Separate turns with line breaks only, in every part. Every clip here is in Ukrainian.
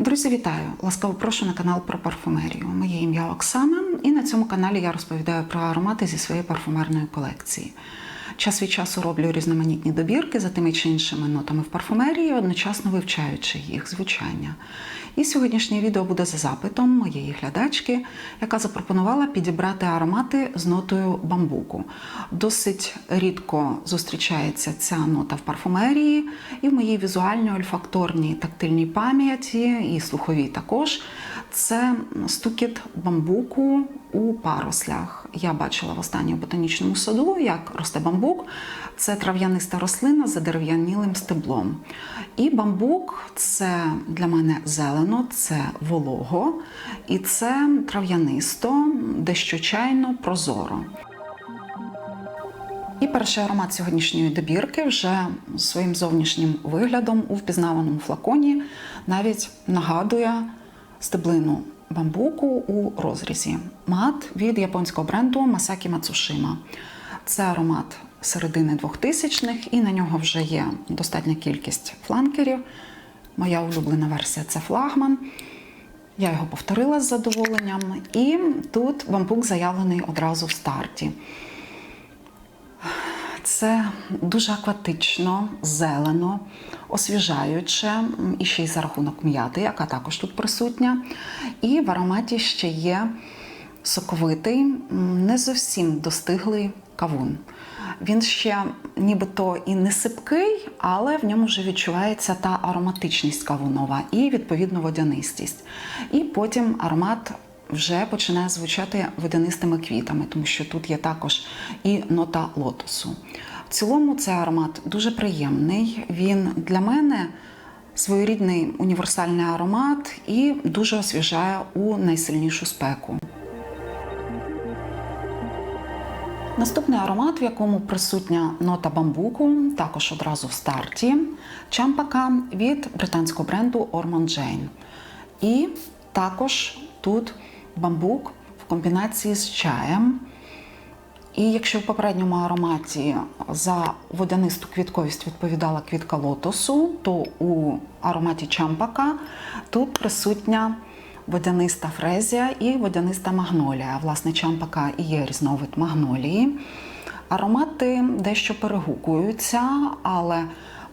Друзі, вітаю! Ласкаво прошу на канал про парфумерію. Моє ім'я Оксана, і на цьому каналі я розповідаю про аромати зі своєї парфумерної колекції. Час від часу роблю різноманітні добірки за тими чи іншими нотами в парфумерії, одночасно вивчаючи їх звучання. І сьогоднішнє відео буде за запитом моєї глядачки, яка запропонувала підібрати аромати з нотою бамбуку. Dосить рідко зустрічається ця нота в парфумерії, і в моїй візуальній, ольфакторній, тактильній пам'яті, і слуховій також. Це стукіт бамбуку у парослях. Я бачила в останньому ботанічному саду, як росте бамбук. Це трав'яниста рослина з задерев'янілим стеблом. І бамбук це для мене зелено, це волого, і це трав'янисто, дещо чайно, прозоро. І перший аромат сьогоднішньої добірки вже своїм зовнішнім виглядом у впізнаваному флаконі навіть нагадує стеблину бамбуку у розрізі. Мат від японського бренду Masaki Matsushima. Це аромат середини 2000-х, і на нього вже є достатня кількість фланкерів. Моя улюблена версія це флагман. Я його повторила з задоволенням, і тут бамбук заявлений одразу в старті. Це дуже акватично, зелено, освіжаюче, і ще й за рахунок м'яти, яка також тут присутня. І в ароматі ще є соковитий, не зовсім достиглий кавун. Він ще нібито і не сипкий, але в ньому вже відчувається та ароматичність кавунова і відповідно водянистість. І потім аромат вже починає звучати водянистими квітами, тому що тут є також і нота лотосу. В цілому цей аромат дуже приємний. Він для мене своєрідний універсальний аромат і дуже освіжає у найсильнішу спеку. Наступний аромат, в якому присутня нота бамбуку, також одразу в старті, чампака від британського бренду Ormond Jane. І також тут бамбук в комбінації з чаєм. І якщо в попередньому ароматі за водянисту квітковість відповідала квітка лотосу, то у ароматі чампака тут присутня водяниста фрезія і водяниста магнолія. Власне, чампака і є різновид магнолії. Аромати дещо перегукуються, але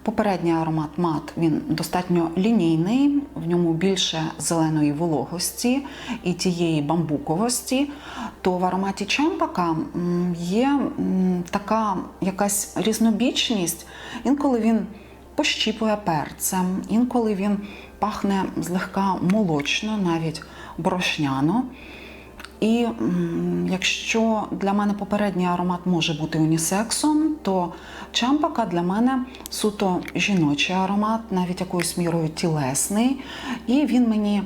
Попередній аромат мат він достатньо лінійний, в ньому більше зеленої вологості і тієї бамбуковості. То в ароматі чемпака є така якась різнобічність. Інколи він пощіпує перцем, інколи він пахне злегка молочно, навіть борошняно. І якщо для мене попередній аромат може бути унісексом, то чампака для мене суто жіночий аромат, навіть якоюсь мірою тілесний. І він мені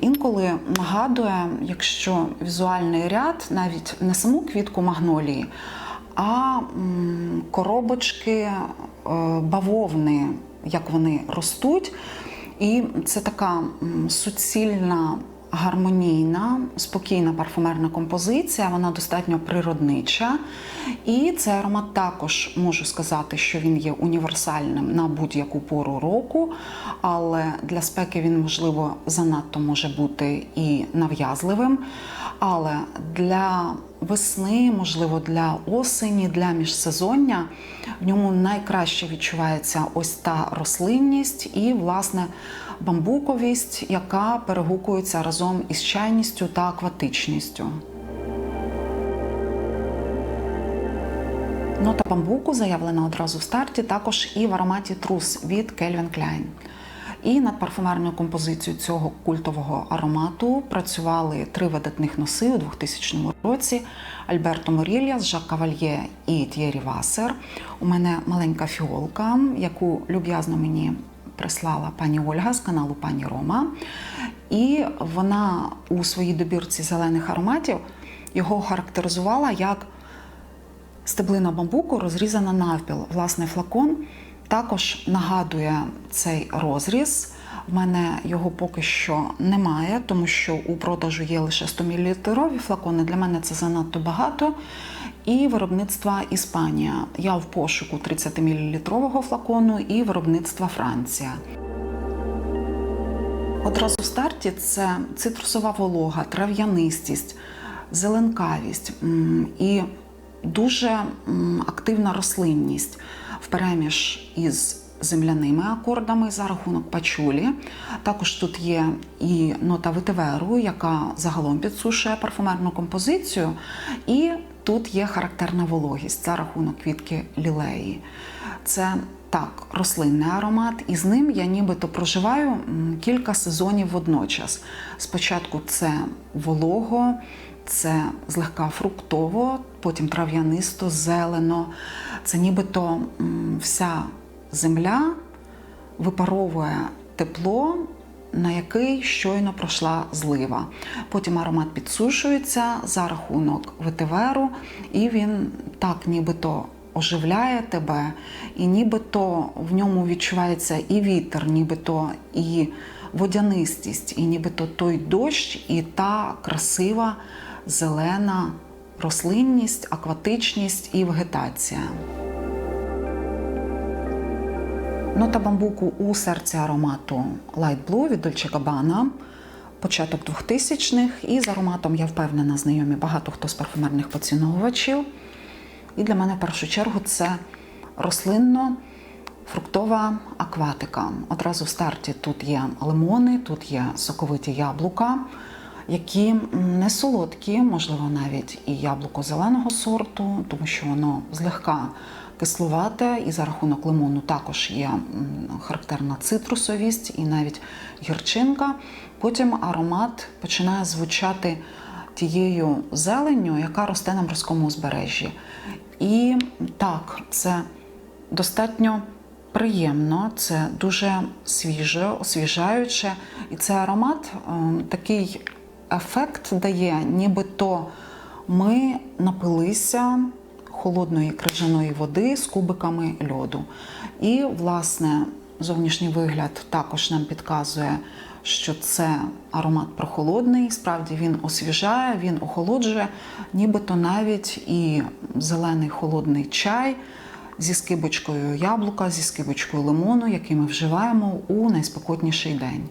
інколи нагадує, якщо візуальний ряд, навіть не саму квітку магнолії, а коробочки е, бавовни, як вони ростуть. І це така суцільна гармонійна, спокійна парфумерна композиція, вона достатньо природнича. І цей аромат також можу сказати, що він є універсальним на будь-яку пору року, але для спеки він, можливо, занадто може бути і нав'язливим. Але для весни, можливо, для осені, для міжсезоння в ньому найкраще відчувається ось та рослинність і, власне, бамбуковість, яка перегукується разом із чайністю та акватичністю. Нота бамбуку заявлена одразу в старті, також і в ароматі трус від Calvin Klein. І над парфумерною композицією цього культового аромату працювали три видатних носи у 2000 році: Альберто Морільяс, Жак Кавальє і Т'єрі Васер. У мене маленька фіолка, яку люб'язно мені прислала пані Ольга з каналу Пані Рома. І вона у своїй добірці зелених ароматів його характеризувала як стеблина бамбуку розрізана навпіл. Власне, флакон також нагадує цей розріз. В мене його поки що немає, тому що у продажу є лише 100 мл флакони. Для мене це занадто багато. І виробництва Іспанія. Я в пошуку 30 мл флакону і виробництва Франція. Одразу в старті це цитрусова волога, трав'янистість, зеленкавість і дуже активна рослинність впереміж із земляними акордами за рахунок пачулі. Також тут є і нота ветиверу, яка загалом підсушує парфумерну композицію. І тут є характерна вологість за рахунок квітки лілеї. Це так, рослинний аромат, і з ним я нібито проживаю кілька сезонів водночас. Спочатку це волого, це злегка фруктово, потім трав'янисто, зелено. Це нібито вся земля випаровує тепло, на який щойно пройшла злива. Потім аромат підсушується за рахунок ветиверу, і він так нібито оживляє тебе, і нібито в ньому відчувається і вітер, нібито і водянистість, і нібито той дощ, і та красива зелена рослинність, акватичність і вегетація. Нота бамбуку у серці аромату Light Blue від Dolce Gabbana, початок 2000-х. І з ароматом, я впевнена, знайомі багато хто з парфумерних поціновувачів. І для мене в першу чергу це рослинно-фруктова акватика. Одразу в старті тут є лимони, тут є соковиті яблука, які не солодкі, можливо, навіть і яблуко зеленого сорту, тому що воно злегка кислувате, і за рахунок лимону також є характерна цитрусовість і навіть гірчинка. Потім аромат починає звучати тією зеленню, яка росте на морському узбережжі. І так, це достатньо приємно, це дуже свіже, освіжаюче. І цей аромат такий ефект дає, нібито ми напилися холодної крижаної води з кубиками льоду. І, власне, зовнішній вигляд також нам підказує, що це аромат прохолодний. Справді він освіжає, він охолоджує, нібито навіть і зелений холодний чай зі скибочкою яблука, зі скибочкою лимону, який ми вживаємо у найспекотніший день.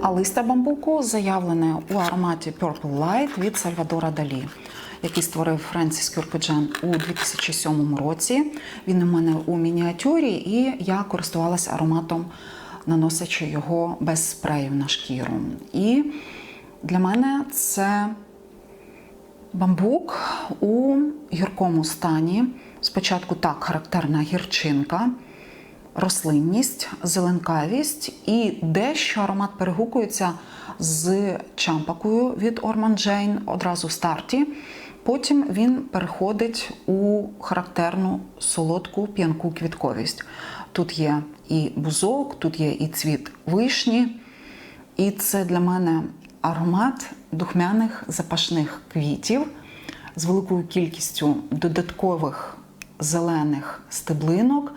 А листя бамбуку заявлене у ароматі Purple Light від Сальвадора Далі, який створив Френсіс Кюркоджен у 2007 році. Він у мене у мініатюрі, і я користувалася ароматом, наносячи його без спрею на шкіру. І для мене це бамбук у гіркому стані. Спочатку так характерна гірчинка рослинність, зеленкавість і дещо аромат перегукується з чампакою від Ormond Jane одразу в старті. Потім він переходить у характерну солодку п'янку квітковість. Тут є і бузок, тут є і цвіт вишні. І це для мене аромат духмяних запашних квітів з великою кількістю додаткових зелених стеблинок,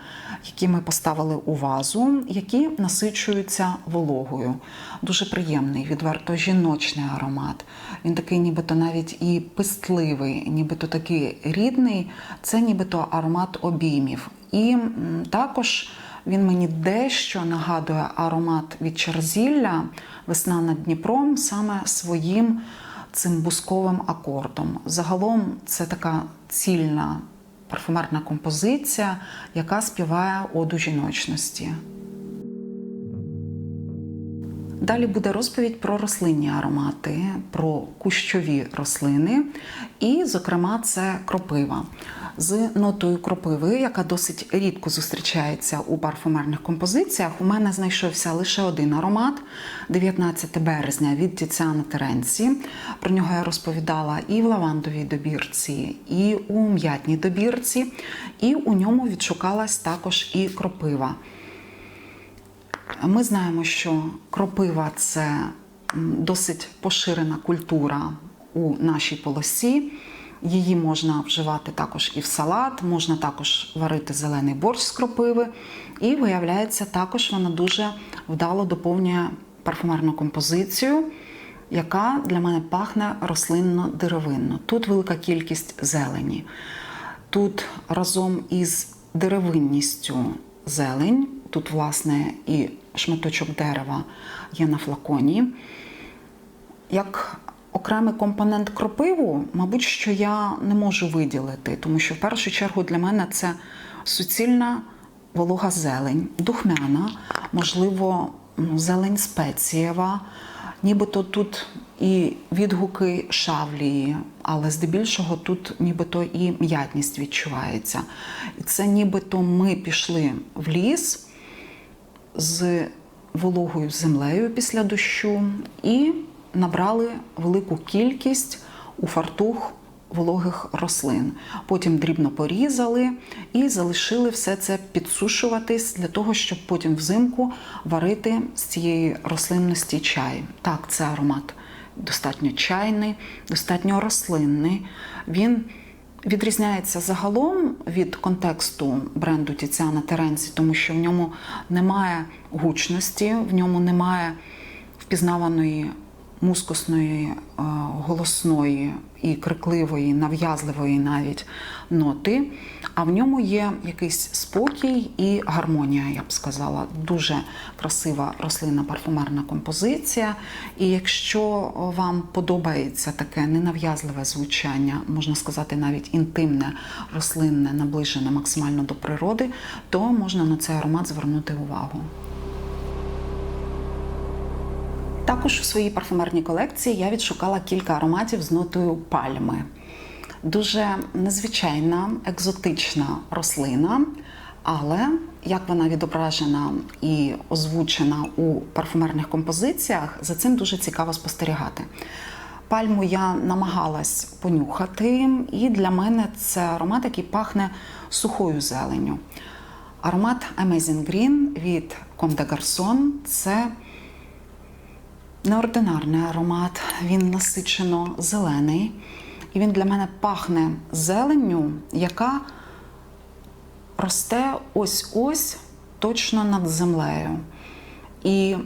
які ми поставили у вазу, які насичуються вологою. Дуже приємний, відверто жіночний аромат. Він такий, нібито навіть і пестливий, нібито такий рідний. Це нібито аромат обіймів. І також він мені дещо нагадує аромат від Черзілля Весна над Дніпром саме своїм цим бусковим акордом. Загалом це така цільна парфумерна композиція, яка співає оду жіночності. Далі буде розповідь про рослинні аромати, про кущові рослини, і, зокрема, це кропива з нотою кропиви, яка досить рідко зустрічається у парфумерних композиціях. У мене знайшовся лише один аромат 19 березня від Тіціани Теренці. Про нього я розповідала і в лавандовій добірці, і у м'ятній добірці, і у ньому відшукалась також і кропива. Ми знаємо, що кропива це досить поширена культура у нашій полосі. Її можна вживати також і в салат, можна також варити зелений борщ з кропиви. І виявляється, також вона дуже вдало доповнює парфумерну композицію, яка для мене пахне рослинно-деревинно. Тут велика кількість зелені. Тут разом із деревинністю зелень, тут, власне, і шматочок дерева є на флаконі. Як окремий компонент кропиву, мабуть, що я не можу виділити, тому що в першу чергу для мене це суцільна волога зелень, духмяна, можливо, ну, зелень спецієва. Нібито тут і відгуки шавлії, але здебільшого тут нібито і м'ятність відчувається. І це нібито ми пішли в ліс з вологою землею після дощу і набрали велику кількість у фартух вологих рослин. Потім дрібно порізали і залишили все це підсушуватись для того, щоб потім взимку варити з цієї рослинності чай. Так, це аромат достатньо чайний, достатньо рослинний. Він відрізняється загалом від контексту бренду Тіціана Теренці, тому що в ньому немає гучності, в ньому немає впізнаваної мускусної, е, голосної і крикливої, нав'язливої навіть ноти, а в ньому є якийсь спокій і гармонія, я б сказала. Дуже красива рослинна парфумерна композиція. І якщо вам подобається таке ненав'язливе звучання, можна сказати, навіть інтимне, рослинне, наближене максимально до природи, то можна на цей аромат звернути увагу. Також у своїй парфумерній колекції я відшукала кілька ароматів з нотою пальми. Дуже незвичайна, екзотична рослина, але як вона відображена і озвучена у парфумерних композиціях, за цим дуже цікаво спостерігати. Пальму я намагалась понюхати, і для мене це аромат, який пахне сухою зеленню. Аромат Amazing Green від Comme des Garçons – це неординарний аромат, він насичено зелений. І він для мене пахне зеленню, яка росте ось-ось точно над землею. І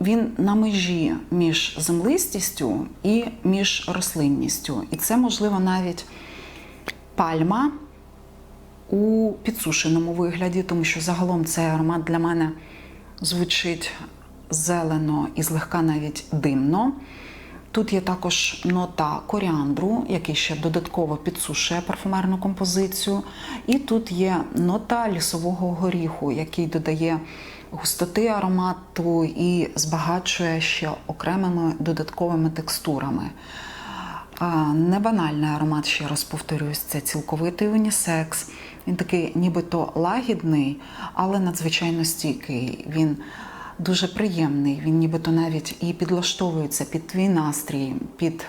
він на межі між землистістю і між рослинністю. І це, можливо, навіть пальма у підсушеному вигляді, тому що загалом цей аромат для мене звучить зелено і злегка навіть димно. Тут є також нота коріандру, який ще додатково підсушує парфумерну композицію. І тут є нота лісового горіху, який додає густоти аромату і збагачує ще окремими додатковими текстурами. Не банальний аромат, ще раз повторюсь, це цілковитий унісекс. Він такий нібито лагідний, але надзвичайно стійкий. Він дуже приємний. Він нібито навіть і підлаштовується під твій настрій, під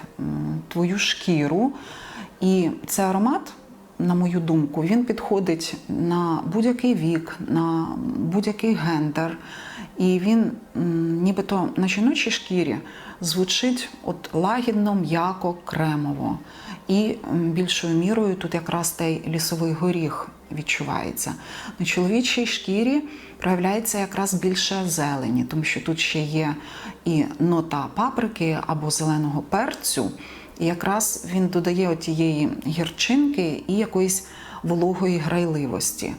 твою шкіру. І цей аромат, на мою думку, він підходить на будь-який вік, на будь-який гендер. І він нібито на жіночій шкірі звучить от лагідно, м'яко, кремово. І більшою мірою тут якраз той лісовий горіх відчувається. На чоловічій шкірі проявляється якраз більше зелені, тому що тут ще є і нота паприки або зеленого перцю. І якраз він додає тієї гірчинки і якоїсь вологої грайливості.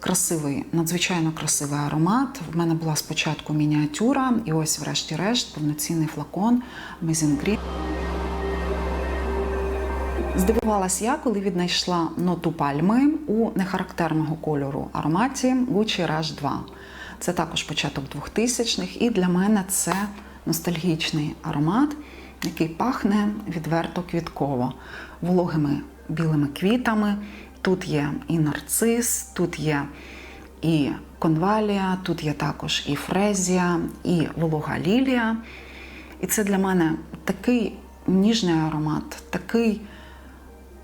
Красивий, надзвичайно красивий аромат. В мене була спочатку мініатюра, і ось, врешті-решт, повноцінний флакон Мезінгрі. Здивувалась я, коли віднайшла ноту пальми у нехарактерного кольору ароматі Gucci Rush 2. Це також початок 2000-х, і для мене це ностальгічний аромат, який пахне відверто квітково, вологими білими квітами. Тут є і нарцис, тут є і конвалія, тут є також і фрезія, і волога лілія. І це для мене такий ніжний аромат, такий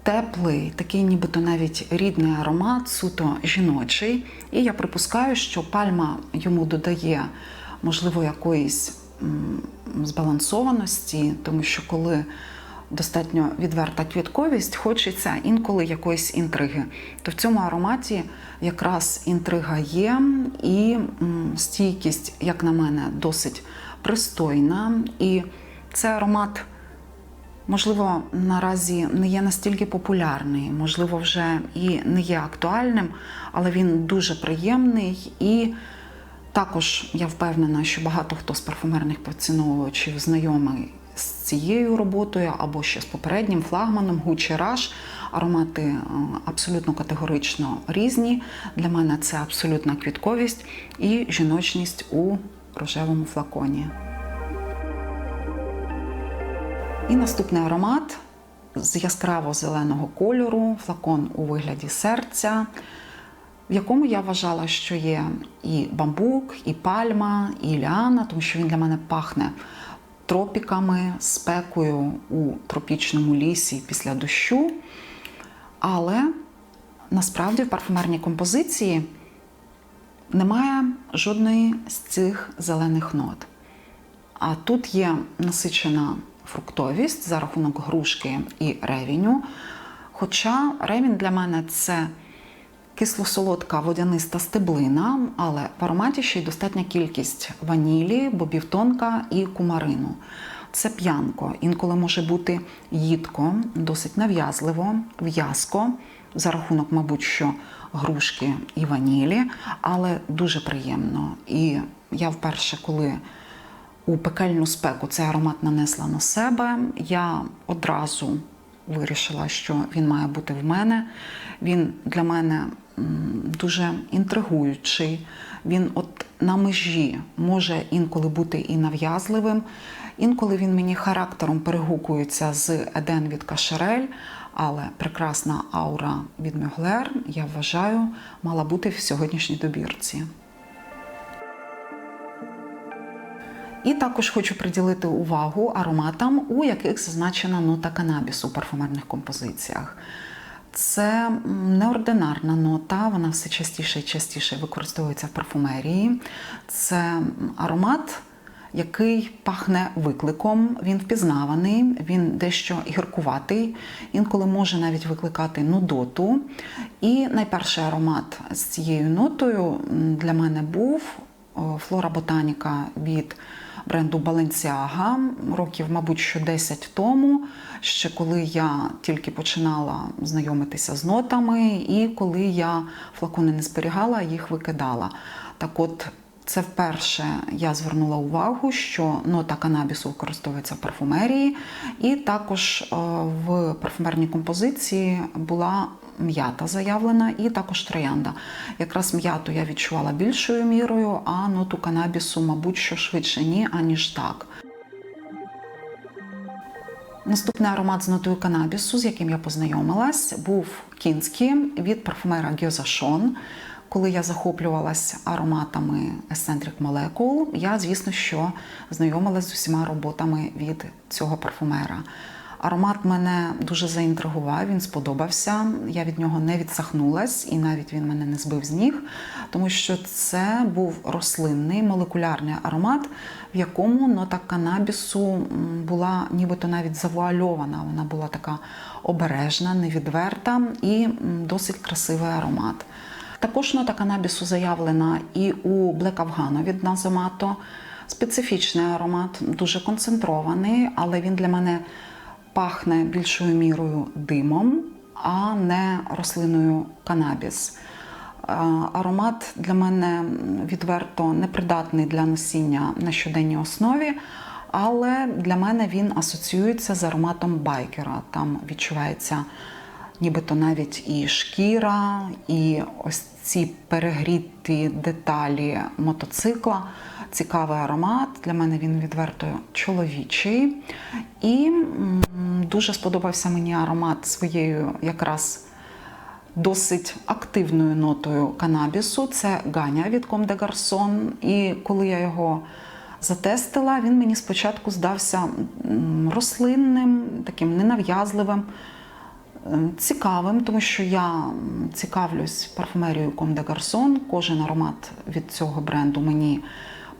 теплий, такий нібито навіть рідний аромат, суто жіночий. І я припускаю, що пальма йому додає, можливо, якоїсь збалансованості, тому що коли достатньо відверта квітковість, хочеться інколи якоїсь інтриги. То в цьому ароматі якраз інтрига є, і стійкість, як на мене, досить пристойна. І це аромат. Можливо, наразі не є настільки популярний, можливо, вже і не є актуальним, але він дуже приємний і Також я впевнена, що багато хто з парфумерних поціновувачів знайомий з цією роботою або ще з попереднім флагманом Gucci Rush. Аромати е, абсолютно категорично різні. Для мене це абсолютна квітковість і жіночність у рожевому флаконі. І наступний аромат з яскраво зеленого кольору, флакон у вигляді серця, в якому я вважала, що є і бамбук, і пальма, і ліана, тому що він для мене пахне тропіками, спекою у тропічному лісі після дощу. Але насправді в парфумерній композиції немає жодної з цих зелених нот. А тут є насичена фруктовість за рахунок грушки і ревіню. Хоча ревінь для мене це кисло-солодка водяниста стеблина, але в ароматі ще й достатня кількість ванілі, бобівтонка і кумарину. Це п'янко, інколи може бути їдко, досить нав'язливо, в'язко, за рахунок, мабуть, що грушки і ванілі, але дуже приємно. І я вперше, коли у пекельну спеку цей аромат нанесла на себе, я одразу вирішила, що він має бути в мене. Він для мене дуже інтригуючий. Він от на межі може інколи бути і нав'язливим. Інколи він мені характером перегукується з Еден від Кашерель, але прекрасна аура від Мюглер, я вважаю, мала бути в сьогоднішній добірці. І також хочу приділити увагу ароматам, у яких зазначена нота канабісу у парфумерних композиціях. Це неординарна нота, вона все частіше і частіше використовується в парфумерії. Це аромат, який пахне викликом, він впізнаваний, він дещо гіркуватий, інколи може навіть викликати нудоту. І найперший аромат з цією нотою для мене був Флора Ботаніка від бренду Balenciaga років, мабуть, що 10 тому, ще коли я тільки починала знайомитися з нотами, і коли я флакони не зберігала, їх викидала. Так от, це вперше я звернула увагу, що нота канабісу використовується в парфумерії, і також в парфумерній композиції була м'ята заявлена, і також троянда. Якраз м'яту я відчувала більшою мірою, а ноту канабісу, мабуть, що швидше ні, аніж так. Наступний аромат з нотою канабісу, з яким я познайомилась, був кінський від парфумера Гьозашон. Коли я захоплювалася ароматами Eccentric Molecule, я, звісно, що знайомилась з усіма роботами від цього парфумера. Аромат мене дуже заінтригував, він сподобався. Я від нього не відсахнулась, і навіть він мене не збив з ніг, тому що це був рослинний молекулярний аромат, в якому нота канабісу була нібито навіть завуальована. Вона була така обережна, невідверта і досить красивий аромат. Також нота канабісу заявлена і у Black Afghano від Назомато. Специфічний аромат, дуже концентрований, але він для мене пахне більшою мірою димом, а не рослиною канабіс. Аромат для мене відверто непридатний для носіння на щоденній основі, але для мене він асоціюється з ароматом байкера. Там відчувається нібито навіть і шкіра, і ось ці перегріті деталі мотоцикла. Цікавий аромат. Для мене він відверто чоловічий. І дуже сподобався мені аромат своєю якраз досить активною нотою канабісу. Це Ганя від Comme de Garçon. І коли я його затестила, він мені спочатку здався рослинним, таким ненав'язливим. Цікавим, тому що я цікавлюсь парфумерією Comme de Garçon. Кожен аромат від цього бренду мені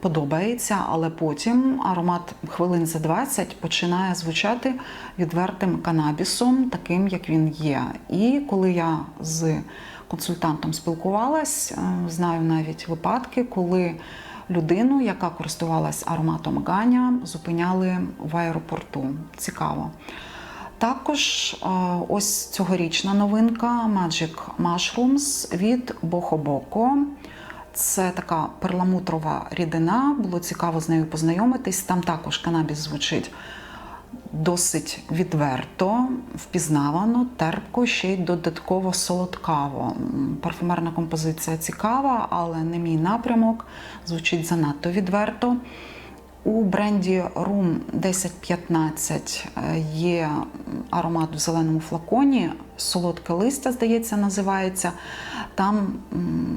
подобається, але потім аромат хвилин за 20 починає звучати відвертим канабісом, таким як він є. І коли я з консультантом спілкувалась, знаю навіть випадки, коли людину, яка користувалась ароматом Ганя, зупиняли в аеропорту. Цікаво. Також ось цьогорічна новинка Magic Mushrooms від Бохобоко. Це така перламутрова рідина. Було цікаво з нею познайомитись. Там також канабіс звучить досить відверто, впізнавано, терпко, ще й додатково солодкаво. Парфумерна композиція цікава, але не мій напрямок. Звучить занадто відверто. У бренді Room 1015 е, є аромат в зеленому флаконі, солодке листя, здається, називається. Там,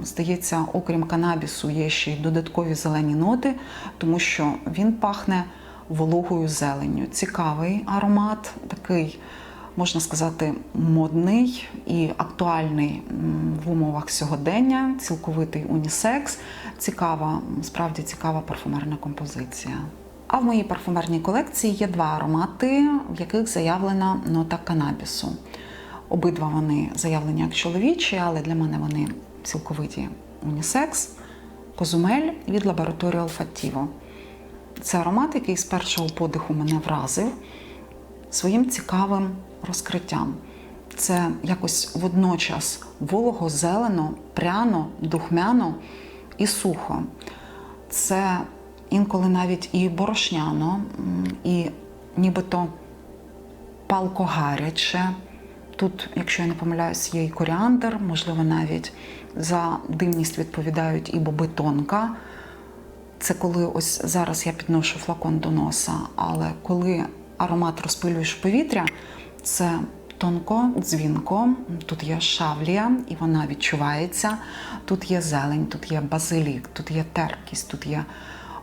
здається, окрім канабісу, є ще й додаткові зелені ноти, тому що він пахне вологою зеленню. Цікавий аромат, такий, можна сказати, модний і актуальний в умовах сьогодення, цілковитий унісекс. Цікава, справді цікава парфумерна композиція. А в моїй парфумерній колекції є два аромати, в яких заявлена нота канабісу. Обидва вони заявлені як чоловічі, але для мене вони цілковиті унісекс. Козумель від лабораторії Olfattivo. Це аромат, який з першого подиху мене вразив своїм цікавим розкриттям. Це якось водночас волого, зелено, пряно, духмяно і сухо. Це інколи навіть і борошняно, і нібито палко гаряче. Тут, якщо я не помиляюсь, є і коріандр, можливо, навіть за димність відповідають і боби тонка. Це коли ось зараз я підношу флакон до носа, але коли аромат розпилюєш в повітря, це тонко, дзвінко. Тут є шавлія, і вона відчувається. Тут є зелень, тут є базилік, тут є терпкість, тут є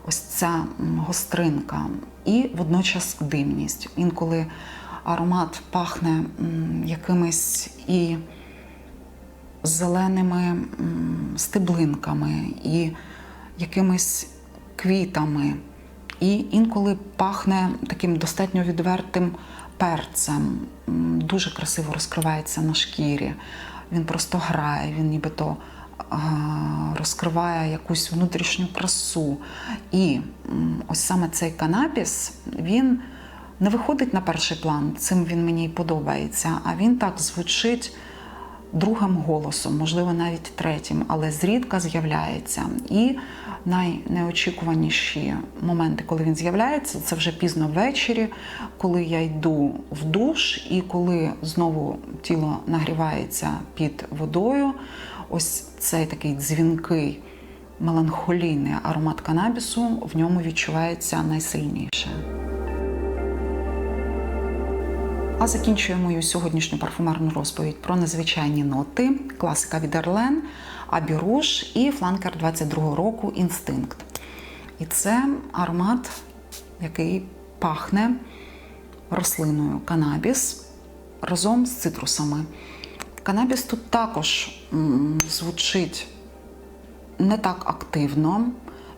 ось ця гостринка і водночас димність. Інколи аромат пахне якимись і зеленими стеблинками, і якимись квітами. І інколи пахне таким достатньо відвертим перцем. Дуже красиво розкривається на шкірі. Він просто грає, він нібито розкриває якусь внутрішню красу. І ось саме цей канабіс, він не виходить на перший план, цим він мені й подобається, а він так звучить другим голосом, можливо, навіть третім, але зрідка з'являється. І найнеочікуваніші моменти, коли він з'являється, це вже пізно ввечері, коли я йду в душ, і коли знову тіло нагрівається під водою. Ось цей такий дзвінкий, меланхолійний аромат канабісу в ньому відчувається найсильніше. А закінчує мою сьогоднішню парфумерну розповідь про незвичайні ноти, класика від Ерлен, Абі Руж і фланкер 22 року Інстинкт. І це аромат, який пахне рослиною канабіс разом з цитрусами. Канабіс тут також звучить не так активно,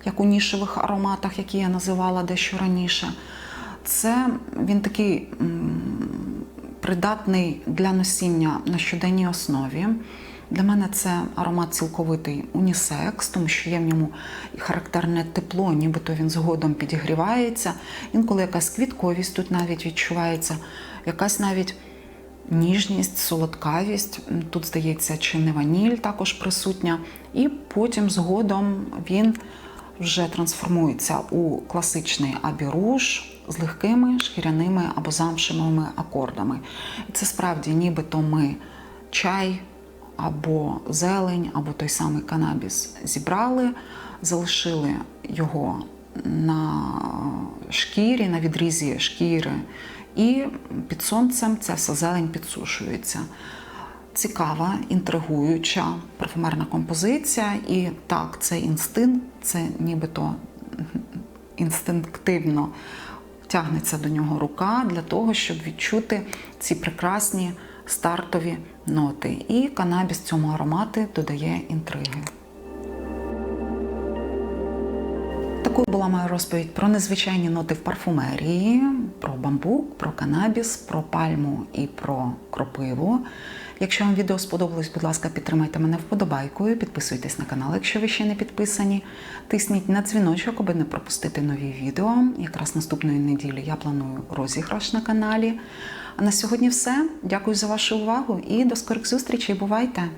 як у нішевих ароматах, які я називала дещо раніше. Це він такий придатний для носіння на щоденній основі. Для мене це аромат цілковитий унісекс, тому що є в ньому характерне тепло, нібито він згодом підігрівається. Інколи якась квітковість тут навіть відчувається, якась навіть ніжність, солодкавість. Тут, здається, чи не ваніль також присутня. І потім згодом він вже трансформується у класичний абіруш з легкими шкіряними або замшевими акордами. І це справді нібито ми чай або зелень, або той самий канабіс зібрали, залишили його на шкірі, на відрізі шкіри, і під сонцем ця вся зелень підсушується. Цікава, інтригуюча парфумерна композиція. І так, це інстинкт, це нібито інстинктивно тягнеться до нього рука для того, щоб відчути ці прекрасні стартові ноти. І канабіс цьому аромати додає інтриги. Такою була моя розповідь про незвичайні ноти в парфумерії, про бамбук, про канабіс, про пальму і про кропиву. Якщо вам відео сподобалось, будь ласка, підтримайте мене вподобайкою, підписуйтесь на канал, якщо ви ще не підписані. Тисніть на дзвіночок, аби не пропустити нові відео. Якраз наступної неділі я планую розіграш на каналі. А на сьогодні все. Дякую за вашу увагу і до скорих зустрічей. Бувайте!